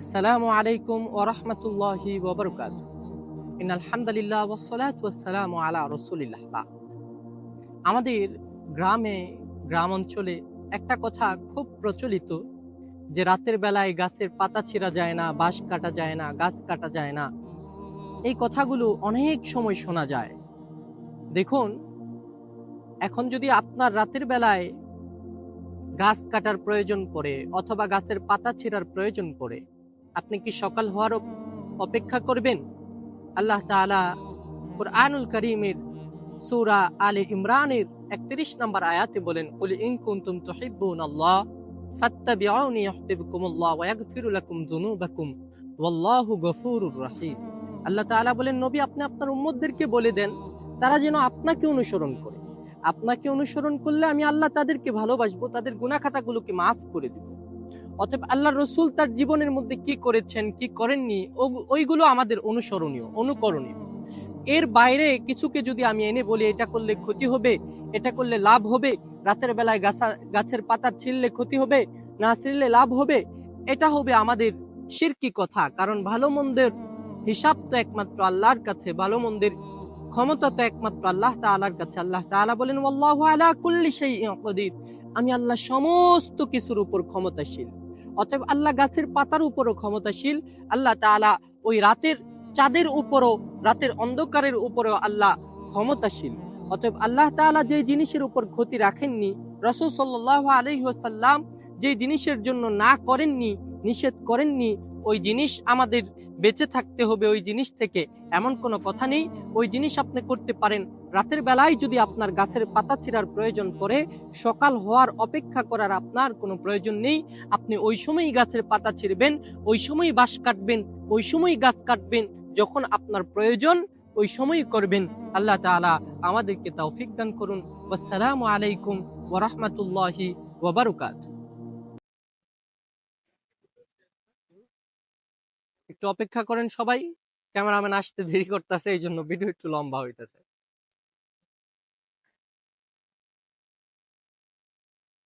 আসসালামু আলাইকুম ওরহমতুল্লাহি ওবরকাত ইন আলহামদুলিল্লাহ ওসলাত ওয়াসসালামু আলা রসুলিল্লাহ। আমাদের গ্রামে গ্রাম অঞ্চলে একটা কথা খুব প্রচলিত যে রাতের বেলায় গাছের পাতা ছিঁড়া যায় না, বাঁশ কাটা যায় না, গাছ কাটা যায় না। এই কথাগুলো অনেক সময় শোনা যায়। দেখুন, এখন যদি আপনার রাতের বেলায় গাছ কাটার প্রয়োজন পড়ে অথবা গাছের পাতা ছেঁড়ার প্রয়োজন পড়ে আপনি কি সকাল হওয়ার অপেক্ষা করবেন? আল্লাহ তাআলা কুরআনুল করিমের সূরা আলে ইমরানের 31 নম্বর আয়াতে বলেন আল্লাহ নবী, আপনি আপনার বলে দেন, তারা যেন আপনাকে অনুসরণ করে। আপনাকে অনুসরণ করলে আমি আল্লাহ তাদেরকে ভালোবাসবো, তাদের গুনাহ খাতাগুলোকে মাফ করে দিব। অতএব আল্লাহ রসুল তার জীবনের মধ্যে কি করেছেন, কি করেননি ওইগুলো আমাদের অনুসরণীয়, অনুকরণীয়। এর বাইরে কিছুকে যদি আমি এনে বলি, এটা করলে ক্ষতি হবে, এটা করলে লাভ হবে, রাতের বেলায় গাছা, গাছের পাতা ছিঁড়লে ক্ষতি হবে, না ছিঁড়লে লাভ হবে, এটা হবে আমাদের শিরকি কথা। কারণ ভালো মন্দের হিসাব তো একমাত্র আল্লাহর কাছে, ভালো মন্দের ক্ষমতা তো একমাত্র আল্লাহ তাআলার কাছে। আল্লাহ তাআলা বলেন, ওয়াল্লাহু আলা কুল্লি কদির। আমি আল্লাহ সমস্ত কিছুর উপর ক্ষমতাশীল। অতএব আল্লাহ গাছের পাতার উপরও ক্ষমতাশীল। আল্লাহ তালা ওই রাতের চাঁদের উপরও, রাতের অন্ধকারের উপরেও আল্লাহ ক্ষমতাশীল। অতএব আল্লাহ তালা যে জিনিসের উপর ক্ষতি রাখেননি, রসুল সাল্লাহ আলহিহাসাল্লাম যে জিনিসের জন্য না করেননি, নিষেধ করেননি ওই জিনিস আমাদের বেঁচে থাকতে হবে, ওই জিনিস থেকে। এমন কোনো কথা নেই, ওই জিনিস আপনি করতে পারেন। রাতের বেলায় যদি আপনার গাছের পাতা ছিঁড়ার প্রয়োজন পড়ে, সকাল হওয়ার অপেক্ষা করার আপনার কোনো প্রয়োজন নেই। আপনি ওই সময়ই গাছের পাতা ছিঁড়বেন, ওই সময় বাঁশ কাটবেন, ওই সময় গাছ কাটবেন, যখন আপনার প্রয়োজন, ওই সময়ই করবেন। আল্লাহ তাআলা আমাদেরকে তৌফিক দান করুন। আসসালামু আলাইকুম ওয়া রাহমাতুল্লাহি একটু অপেক্ষা করেন সবাই। ক্যামেরাম্যান আসতে দেরি করতেছে এই জন্য ভিডিও একটু লম্বা হইতেছে।